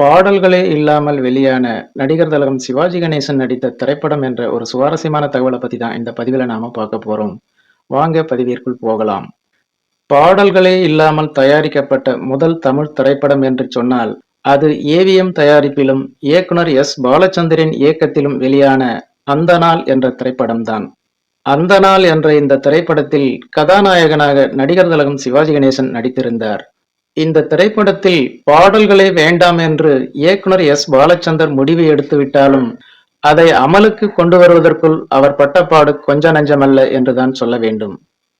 பாடல்களே இல்லாமல் வெளியான நடிகர் தலகம் சிவாஜி கணேசன் நடித்த திரைப்படம் என்ற ஒரு சுவாரஸ்யமான தகவலை பத்தி தான் இந்த பதிவில் நாம பார்க்க போறோம். வாங்க பதிவிற்குள் போகலாம். பாடல்களே இல்லாமல் தயாரிக்கப்பட்ட முதல் தமிழ் திரைப்படம் என்று சொன்னால் அது ஏவிஎம் தயாரிப்பிலும் இயக்குனர் எஸ். பாலச்சந்தரின் இயக்கத்திலும் வெளியான அந்த நாள் என்ற திரைப்படம்தான். அந்த நாள் என்ற இந்த திரைப்படத்தில் கதாநாயகனாக நடிகர் தலகம் சிவாஜி கணேசன் நடித்திருந்தார். இந்த திரைப்படத்தில் பாடல்களே வேண்டாம் என்று இயக்குனர் எஸ். பாலச்சந்தர் முடிவு எடுத்துவிட்டாலும் அதை அமலுக்கு கொண்டு வருவதற்குள் அவர் பட்டப்பாடு கொஞ்ச நஞ்சமல்ல என்றுதான் சொல்ல வேண்டும்.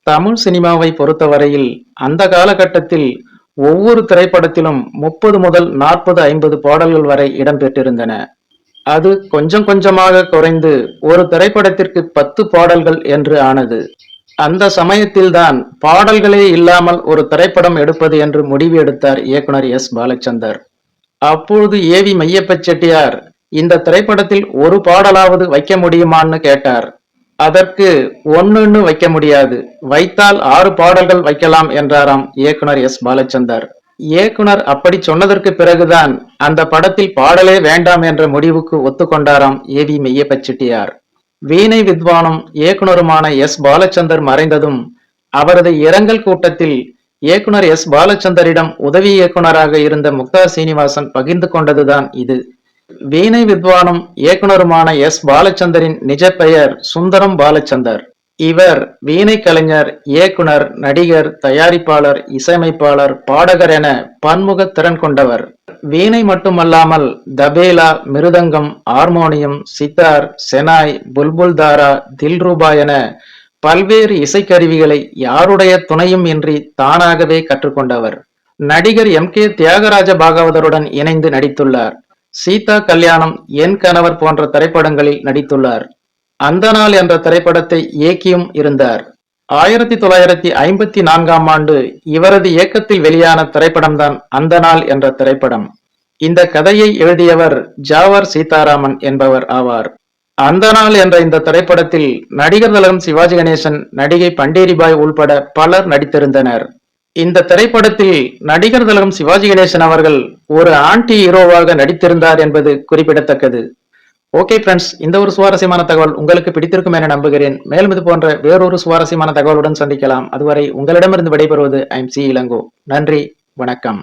தமிழ் சினிமாவை பொறுத்தவரையில் அந்த காலகட்டத்தில் ஒவ்வொரு திரைப்படத்திலும் முப்பது முதல் நாற்பது ஐம்பது பாடல்கள் வரை இடம்பெற்றிருந்தன அது கொஞ்சம் கொஞ்சமாக குறைந்து ஒரு திரைப்படத்திற்கு பத்து பாடல்கள் என்று ஆனது. அந்த சமயத்தில்தான் பாடல்களே இல்லாமல் ஒரு திரைப்படம் எடுப்பது என்று முடிவு எடுத்தார் இயக்குனர் எஸ். பாலச்சந்தர். அப்பொழுது ஏவி மையப்ப செட்டியார் இந்த திரைப்படத்தில் ஒரு பாடலாவது வைக்க முடியுமான்னு கேட்டார். அதற்கு ஒண்ணுன்னு வைக்க முடியாது வைத்தால் ஆறு பாடல்கள் வைக்கலாம் என்றாராம் இயக்குனர் எஸ். பாலச்சந்தர். இயக்குனர் அப்படி சொன்னதற்கு பிறகுதான் அந்த படத்தில் பாடலே வேண்டாம் என்ற முடிவுக்கு ஒத்துக்கொண்டாராம் ஏவி மெய்யப்ப செட்டியார். வீணை வித்வானும் இயக்குனருமான எஸ். பாலச்சந்தர் மறைந்ததும் அவரது இரங்கல் கூட்டத்தில் இயக்குனர் எஸ். பாலச்சந்தரிடம் உதவி இயக்குனராக இருந்த முக்தார் சீனிவாசன் பகிர்ந்து கொண்டதுதான் இது. வீணை வித்வானும் இயக்குனருமான எஸ். பாலச்சந்தரின் நிஜ பெயர் சுந்தரம் பாலச்சந்தர். இவர் வீணை கலைஞர் இயக்குனர் நடிகர் தயாரிப்பாளர் இசையமைப்பாளர் பாடகர் என பன்முக திறன் கொண்டவர். வீணை மட்டுமல்லாமல் தபேலா மிருதங்கம் ஹார்மோனியம் சித்தார் செனாய் புல்புல் தாரா தில்ரூபா என பல்வேறு இசைக்கருவிகளை யாருடைய துணையும் இன்றி தானாகவே கற்றுக்கொண்டவர். நடிகர் எம். கே. தியாகராஜ பாகவதருடன் இணைந்து நடித்துள்ளார். சீதா கல்யாணம் என் கணவர் போன்ற திரைப்படங்களில் நடித்துள்ளார். அந்த நாள் என்ற திரைப்படத்தை இயக்கியும் இருந்தார். ஆயிரத்தி தொள்ளாயிரத்தி ஐம்பத்தி நான்காம் ஆண்டு இவரது இயக்கத்தில் வெளியான திரைப்படம்தான் அந்த நாள் என்ற திரைப்படம். இந்த கதையை எழுதியவர் ஜாவர் சீதாராமன் என்பவர் ஆவார். அந்த நாள் என்ற இந்த திரைப்படத்தில் நடிகர் திலகம் சிவாஜி கணேசன் நடிகை பண்டேரிபாய் உள்பட பலர் நடித்திருந்தனர். இந்த திரைப்படத்தில் நடிகர் திலகம் சிவாஜி கணேசன் அவர்கள் ஒரு ஆன்டி ஹீரோவாக நடித்திருந்தார் என்பது குறிப்பிடத்தக்கது. ஓகே ஃப்ரெண்ட்ஸ் இந்த ஒரு சுவாரஸ்யமான தகவல் உங்களுக்கு பிடித்திருக்கும் என நம்புகிறேன். மேலும் இது போன்ற வேறொரு சுவாரஸ்யமான தகவலுடன் சந்திக்கலாம். அதுவரை உங்களிடமிருந்து விடைபெறுவது ஐம் சி இளங்கோ. நன்றி வணக்கம்.